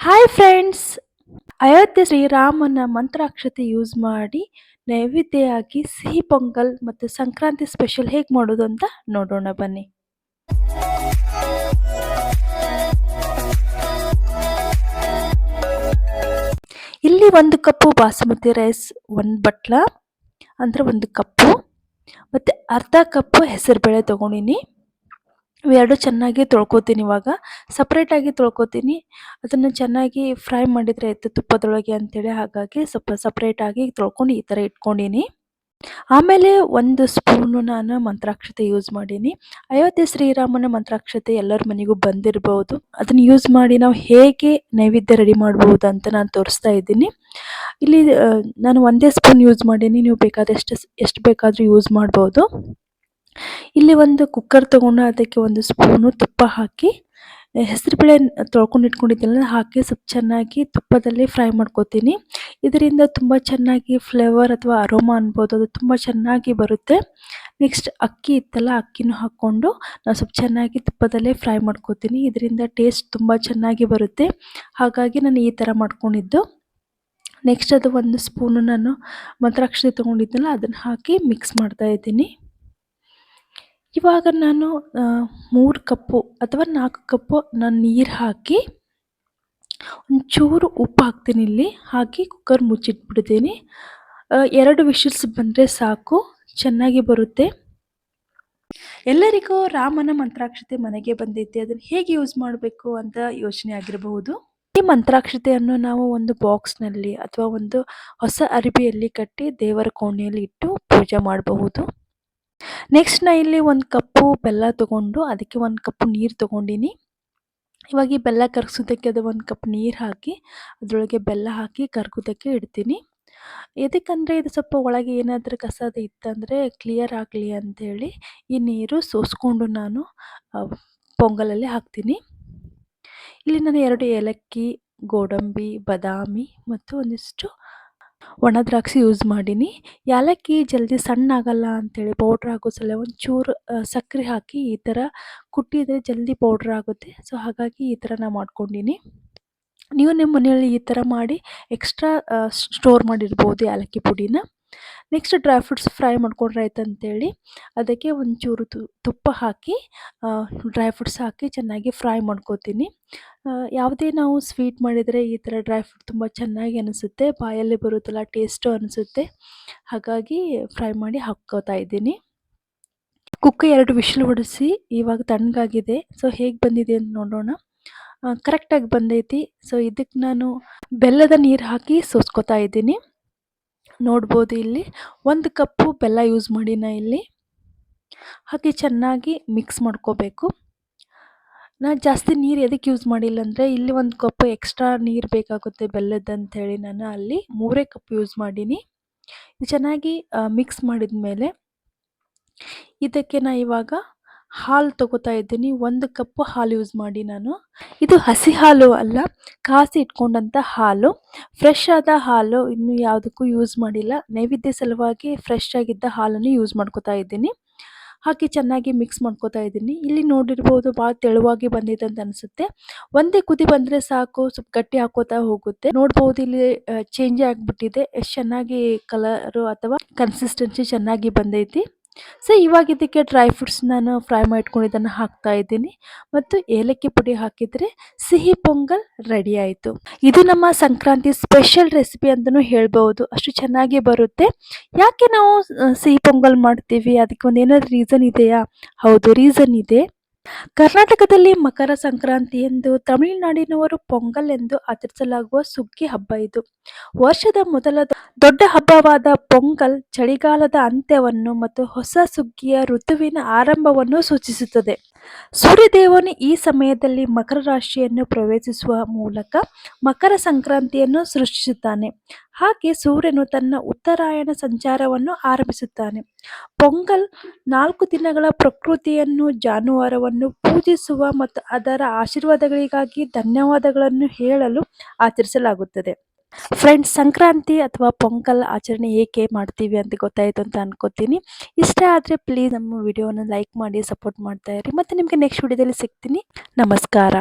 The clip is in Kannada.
ಹಾಯ್ ಫ್ರೆಂಡ್ಸ್ ಅಯೋಧ್ಯೆ ಶ್ರೀರಾಮನ ಮಂತ್ರಾಕ್ಷತೆ ಯೂಸ್ ಮಾಡಿ ನೈವೇದ್ಯವಾಗಿ ಸಿಹಿ ಪೊಂಗಲ್ ಮತ್ತು ಸಂಕ್ರಾಂತಿ ಸ್ಪೆಷಲ್ ಹೇಗೆ ಮಾಡೋದು ಅಂತ ನೋಡೋಣ ಬನ್ನಿ. ಇಲ್ಲಿ ಒಂದು ಕಪ್ಪು ಬಾಸುಮತಿ ರೈಸ್ ಒಂದು ಬಟ್ಲ, ಅಂದ್ರೆ ಒಂದು ಕಪ್ಪು, ಮತ್ತು ಅರ್ಧ ಕಪ್ಪು ಹೆಸರುಬೇಳೆ ತೊಗೊಂಡಿನಿ. ಇವೆರಡು ಚೆನ್ನಾಗಿ ತೊಳ್ಕೊತೀನಿ ಇವಾಗ. ಸಪ್ರೇಟಾಗಿ ತೊಳ್ಕೊತೀನಿ. ಅದನ್ನು ಚೆನ್ನಾಗಿ ಫ್ರೈ ಮಾಡಿದರೆ ಆಯಿತು ತುಪ್ಪದೊಳಗೆ ಅಂತೇಳಿ. ಹಾಗಾಗಿ ಸ್ವಲ್ಪ ಸಪ್ರೇಟಾಗಿ ತೊಳ್ಕೊಂಡು ಈ ಥರ ಇಟ್ಕೊಂಡೀನಿ. ಆಮೇಲೆ ಒಂದು ಸ್ಪೂನು ನಾನು ಮಂತ್ರಾಕ್ಷತೆ ಯೂಸ್ ಮಾಡೀನಿ. ಅಯೋಧ್ಯೆ ಶ್ರೀರಾಮನ ಮಂತ್ರಾಕ್ಷತೆ ಎಲ್ಲರ ಮನೆಗೂ ಬಂದಿರಬಹುದು ಅದನ್ನು ಯೂಸ್ ಮಾಡಿ ನಾವು ಹೇಗೆ ನೈವೇದ್ಯ ರೆಡಿ ಮಾಡ್ಬೋದು ಅಂತ ನಾನು ತೋರಿಸ್ತಾ ಇದ್ದೀನಿ. ಇಲ್ಲಿ ನಾನು ಒಂದೇ ಸ್ಪೂನ್ ಯೂಸ್ ಮಾಡೀನಿ. ನೀವು ಬೇಕಾದಷ್ಟು, ಎಷ್ಟು ಬೇಕಾದರೂ ಯೂಸ್ ಮಾಡ್ಬೋದು. ಇಲ್ಲಿ ಒಂದು ಕುಕ್ಕರ್ ತಗೊಂಡು ಅದಕ್ಕೆ ಒಂದು ಸ್ಪೂನು ತುಪ್ಪ ಹಾಕಿ ಹೆಸರುಬೇಳೆ ತೊಳ್ಕೊಂಡು ಇಟ್ಕೊಂಡಿದ್ದೆಲ್ಲ ಹಾಕಿ ಸ್ವಲ್ಪ ಚೆನ್ನಾಗಿ ತುಪ್ಪದಲ್ಲಿ ಫ್ರೈ ಮಾಡ್ಕೋತೀನಿ. ಇದರಿಂದ ತುಂಬ ಚೆನ್ನಾಗಿ ಫ್ಲೇವರ್ ಅಥವಾ ಅರೋಮಾ ಅನ್ಬೋದು, ಅದು ತುಂಬ ಚೆನ್ನಾಗಿ ಬರುತ್ತೆ. ನೆಕ್ಸ್ಟ್ ಅಕ್ಕಿ ಇತ್ತಲ್ಲ, ಅಕ್ಕಿನೂ ಹಾಕ್ಕೊಂಡು ನಾನು ಸ್ವಲ್ಪ ಚೆನ್ನಾಗಿ ತುಪ್ಪದಲ್ಲೇ ಫ್ರೈ ಮಾಡ್ಕೋತೀನಿ. ಇದರಿಂದ ಟೇಸ್ಟ್ ತುಂಬ ಚೆನ್ನಾಗಿ ಬರುತ್ತೆ. ಹಾಗಾಗಿ ನಾನು ಈ ಥರ ಮಾಡ್ಕೊಂಡಿದ್ದು. ನೆಕ್ಸ್ಟ್ ಅದು ಒಂದು ಸ್ಪೂನು ನಾನು ಮಂತ್ರಾಕ್ಷತೆ ತೊಗೊಂಡಿದ್ದೆಲ್ಲ, ಅದನ್ನು ಹಾಕಿ ಮಿಕ್ಸ್ ಮಾಡ್ತಾ ಇದ್ದೀನಿ. ಇವಾಗ ನಾನು ಮೂರು ಕಪ್ಪು ಅಥವಾ ನಾಲ್ಕು ಕಪ್ಪು ನಾನು ನೀರು ಹಾಕಿ ಒಂಚೂರು ಉಪ್ಪು ಹಾಕ್ತೀನಿ ಇಲ್ಲಿ. ಹಾಕಿ ಕುಕ್ಕರ್ ಮುಚ್ಚಿಟ್ಬಿಡ್ತೀನಿ. ಎರಡು ವಿಷಲ್ಸ್ ಬಂದರೆ ಸಾಕು, ಚೆನ್ನಾಗಿ ಬರುತ್ತೆ. ಎಲ್ಲರಿಗೂ ರಾಮನ ಮಂತ್ರಾಕ್ಷತೆ ಮನೆಗೆ ಬಂದೈತೆ. ಅದನ್ನು ಹೇಗೆ ಯೂಸ್ ಮಾಡಬೇಕು ಅಂತ ಯೋಚನೆ ಆಗಿರಬಹುದು. ಈ ಮಂತ್ರಾಕ್ಷತೆಯನ್ನು ನಾವು ಒಂದು ಬಾಕ್ಸ್ನಲ್ಲಿ ಅಥವಾ ಒಂದು ಹೊಸ ಅರಿಬಿಯಲ್ಲಿ ಕಟ್ಟಿ ದೇವರ ಕೋಣೆಯಲ್ಲಿ ಇಟ್ಟು ಪೂಜೆ ಮಾಡಬಹುದು. ನೆಕ್ಸ್ಟ್ ನಾ ಇಲ್ಲಿ ಒಂದು ಕಪ್ಪು ಬೆಲ್ಲ ತೊಗೊಂಡು ಅದಕ್ಕೆ ಒಂದು ಕಪ್ಪು ನೀರು ತೊಗೊಂಡಿನಿ. ಇವಾಗ ಈ ಬೆಲ್ಲ ಕರಗಿಸೋದಕ್ಕೆ ಅದು ಒಂದು ಕಪ್ ನೀರು ಹಾಕಿ, ಅದರೊಳಗೆ ಬೆಲ್ಲ ಹಾಕಿ ಕರ್ಗೋದಕ್ಕೆ ಇಡ್ತೀನಿ. ಎದಕ್ಕಂದರೆ ಇದು ಸ್ವಲ್ಪ ಒಳಗೆ ಏನಾದರೂ ಕಸ ಅದು ಇತ್ತಂದರೆ ಕ್ಲಿಯರ್ ಆಗಲಿ ಅಂಥೇಳಿ ಈ ನೀರು ಸೋಸ್ಕೊಂಡು ನಾನು ಪೊಂಗಲಲ್ಲಿ ಹಾಕ್ತೀನಿ. ಇಲ್ಲಿ ನಾನು ಎರಡು ಏಲಕ್ಕಿ, ಗೋಡಂಬಿ, ಬಾದಾಮಿ ಮತ್ತು ಒಂದಿಷ್ಟು ಒಣ ದ್ರಾಕ್ಷಿ ಯೂಸ್ ಮಾಡೀನಿ. ಯಾಲಕ್ಕಿ ಜಲ್ದಿ ಸಣ್ಣ ಆಗಲ್ಲ ಅಂತೇಳಿ ಪೌಡ್ರ್ ಆಗೋ ಸಲ ಒಂಚೂರು ಸಕ್ಕರೆ ಹಾಕಿ ಈ ಥರ ಕುಟ್ಟಿದರೆ ಜಲ್ದಿ ಪೌಡ್ರ್ ಆಗುತ್ತೆ. ಸೊ ಹಾಗಾಗಿ ಈ ಥರ ನಾ ಮಾಡ್ಕೊಂಡೀನಿ. ನೀವು ನಿಮ್ಮ ಮನೆಯಲ್ಲಿ ಈ ಥರ ಮಾಡಿ ಎಕ್ಸ್ಟ್ರಾ ಸ್ಟೋರ್ ಮಾಡಿರ್ಬೋದು ಯಾಲಕ್ಕಿ ಪುಡಿನ. ನೆಕ್ಸ್ಟ್ ಡ್ರೈ ಫ್ರೂಟ್ಸ್ ಫ್ರೈ ಮಾಡ್ಕೊಂಡ್ರೆ ಆಯ್ತು ಅಂತೇಳಿ ಅದಕ್ಕೆ ಒಂಚೂರು ತುಪ್ಪ ಹಾಕಿ ಡ್ರೈ ಫ್ರೂಟ್ಸ್ ಹಾಕಿ ಚೆನ್ನಾಗಿ ಫ್ರೈ ಮಾಡ್ಕೋತೀನಿ. ಯಾವುದೇ ನಾವು ಸ್ವೀಟ್ ಮಾಡಿದರೆ ಈ ಥರ ಡ್ರೈ ಫ್ರೂಟ್ ತುಂಬ ಚೆನ್ನಾಗಿ ಅನಿಸುತ್ತೆ, ಬಾಯಲ್ಲಿ ಬರುತ್ತಲ್ಲ ಟೇಸ್ಟು ಅನಿಸುತ್ತೆ. ಹಾಗಾಗಿ ಫ್ರೈ ಮಾಡಿ ಹಾಕ್ಕೋತಾ ಇದ್ದೀನಿ. ಕುಕ್ಕ ಎರಡು ವಿಷಲ್ ಹೊಡಿಸಿ, ಇವಾಗ ತಣ್ಣಗಾಗಿದೆ. ಸೊ ಹೇಗೆ ಬಂದಿದೆ ಅಂತ ನೋಡೋಣ. ಕರೆಕ್ಟಾಗಿ ಬಂದೈತಿ. ಸೊ ಇದಕ್ಕೆ ನಾನು ಬೆಲ್ಲದ ನೀರು ಹಾಕಿ ಸೋಸ್ಕೋತಾ ಇದ್ದೀನಿ. ನೋಡ್ಬೋದು ಇಲ್ಲಿ. ಒಂದು ಕಪ್ಪು ಬೆಲ್ಲ ಯೂಸ್ ಮಾಡಿನ ಇಲ್ಲಿ. ಹಾಕಿ ಚೆನ್ನಾಗಿ ಮಿಕ್ಸ್ ಮಾಡ್ಕೋಬೇಕು. ನಾನು ಜಾಸ್ತಿ ನೀರು ಎದಕ್ಕೆ ಯೂಸ್ ಮಾಡಿಲ್ಲ ಅಂದರೆ ಇಲ್ಲಿ ಒಂದು ಕಪ್ ಎಕ್ಸ್ಟ್ರಾ ನೀರು ಬೇಕಾಗುತ್ತೆ ಬೆಲ್ಲದ ಹೇಳಿ ನಾನು ಅಲ್ಲಿ ಮೂರೇ ಕಪ್ ಯೂಸ್ ಮಾಡೀನಿ. ಚೆನ್ನಾಗಿ ಮಿಕ್ಸ್ ಮಾಡಿದ ಮೇಲೆ ಇದಕ್ಕೆ ನಾ ಇವಾಗ ಹಾಲು ತಗೋತಾ ಇದ್ದೀನಿ. ಒಂದು ಕಪ್ ಹಾಲು ಯೂಸ್ ಮಾಡಿ ನಾನು. ಇದು ಹಸಿ ಹಾಲು ಅಲ್ಲ, ಕಾಸಿ ಇಟ್ಕೊಂಡಂಥ ಹಾಲು. ಫ್ರೆಶ್ ಆದ ಹಾಲು ಇನ್ನು ಯಾವುದಕ್ಕೂ ಯೂಸ್ ಮಾಡಿಲ್ಲ. ನೈವೇದ್ಯ ಸಲುವಾಗಿ ಫ್ರೆಶ್ ಆಗಿದ್ದ ಹಾಲನ್ನು ಯೂಸ್ ಮಾಡ್ಕೋತಾ ಇದ್ದೀನಿ. ಹಾಕಿ ಚೆನ್ನಾಗಿ ಮಿಕ್ಸ್ ಮಾಡ್ಕೋತಾ ಇದ್ದೀನಿ. ಇಲ್ಲಿ ನೋಡಿರ್ಬೋದು ಭಾಳ ತೆಳುವಾಗಿ ಬಂದಿದೆ ಅಂತ ಅನಿಸುತ್ತೆ. ಒಂದೇ ಕುದಿ ಬಂದರೆ ಸಾಕು, ಸ್ವಲ್ಪ ಗಟ್ಟಿ ಹಾಕೋತಾ ಹೋಗುತ್ತೆ. ನೋಡ್ಬೋದು ಇಲ್ಲಿ ಚೇಂಜ್ ಆಗಿಬಿಟ್ಟಿದೆ. ಎಷ್ಟು ಚೆನ್ನಾಗಿ ಕಲರು ಅಥವಾ ಕನ್ಸಿಸ್ಟೆನ್ಸಿ ಚೆನ್ನಾಗಿ ಬಂದೈತಿ. ಸೊ ಇವಾಗ ಇದಕ್ಕೆ ಡ್ರೈ ಫ್ರೂಟ್ಸ್ ನಾನು ಫ್ರೈ ಮಾಡಿಟ್ಕೊಂಡಿದ್ದನ್ನು ಹಾಕ್ತಾ ಇದ್ದೀನಿ. ಮತ್ತು ಏಲಕ್ಕಿ ಪುಡಿ ಹಾಕಿದರೆ ಸಿಹಿ ಪೊಂಗಲ್ ರೆಡಿ ಆಯಿತು. ಇದು ನಮ್ಮ ಸಂಕ್ರಾಂತಿ ಸ್ಪೆಷಲ್ ರೆಸಿಪಿ ಅಂತಲೂ ಹೇಳ್ಬೋದು ಅಷ್ಟು ಚೆನ್ನಾಗಿ ಬರುತ್ತೆ. ಯಾಕೆ ನಾವು ಸಿಹಿ ಪೊಂಗಲ್ ಮಾಡ್ತೀವಿ? ಅದಕ್ಕೆ ಒಂದು ಏನಾದರೂ ರೀಸನ್ ಇದೆಯಾ? ಹೌದು ರೀಸನ್ ಇದೆ. ಕರ್ನಾಟಕದಲ್ಲಿ ಮಕರ ಸಂಕ್ರಾಂತಿ ಎಂದು ತಮಿಳುನಾಡಿನವರು ಪೊಂಗಲ್ ಎಂದು ಆಚರಿಸಲಾಗುವ ಸುಗ್ಗಿ ಹಬ್ಬ ಇದು. ವರ್ಷದ ಮೊದಲ ದೊಡ್ಡ ಹಬ್ಬವಾದ ಪೊಂಗಲ್ ಚಳಿಗಾಲದ ಅಂತ್ಯವನ್ನು ಮತ್ತು ಹೊಸ ಸುಗ್ಗಿಯ ಋತುವಿನ ಆರಂಭವನ್ನು ಸೂಚಿಸುತ್ತದೆ. ಸೂರ್ಯದೇವನು ಈ ಸಮಯದಲ್ಲಿ ಮಕರ ರಾಶಿಯನ್ನು ಪ್ರವೇಶಿಸುವ ಮೂಲಕ ಮಕರ ಸಂಕ್ರಾಂತಿಯನ್ನು ಸೃಷ್ಟಿಸುತ್ತಾನೆ. ಹಾಗೆ ಸೂರ್ಯನು ತನ್ನ ಉತ್ತರಾಯಣ ಸಂಚಾರವನ್ನು ಆರಂಭಿಸುತ್ತಾನೆ. ಪೊಂಗಲ್ ನಾಲ್ಕು ದಿನಗಳ ಪ್ರಕೃತಿಯನ್ನು ಜಾನುವಾರವನ್ನು ಪೂಜಿಸುವ ಮತ್ತು ಅದರ ಆಶೀರ್ವಾದಗಳಿಗಾಗಿ ಧನ್ಯವಾದಗಳನ್ನು ಹೇಳಲು ಆಚರಿಸಲಾಗುತ್ತದೆ. ಫ್ರೆಂಡ್ಸ್ ಸಂಕ್ರಾಂತಿ ಅಥವಾ ಪೊಂಗಲ್ ಆಚರಣೆ ಏಕೆ ಮಾಡ್ತೀವಿ ಅಂತ ಗೊತ್ತಾಯಿತು ಅಂತ ಅನ್ಕೋತೀನಿ. ಇಷ್ಟ ಆದರೆ ಪ್ಲೀಸ್ ನಮ್ಮ ವಿಡಿಯೋನ ಲೈಕ್ ಮಾಡಿ ಸಪೋರ್ಟ್ ಮಾಡ್ತಾ ಇರಿ. ಮತ್ತು ನಿಮಗೆ ನೆಕ್ಸ್ಟ್ ವಿಡಿಯೋದಲ್ಲಿ ಸಿಗ್ತೀನಿ. ನಮಸ್ಕಾರ.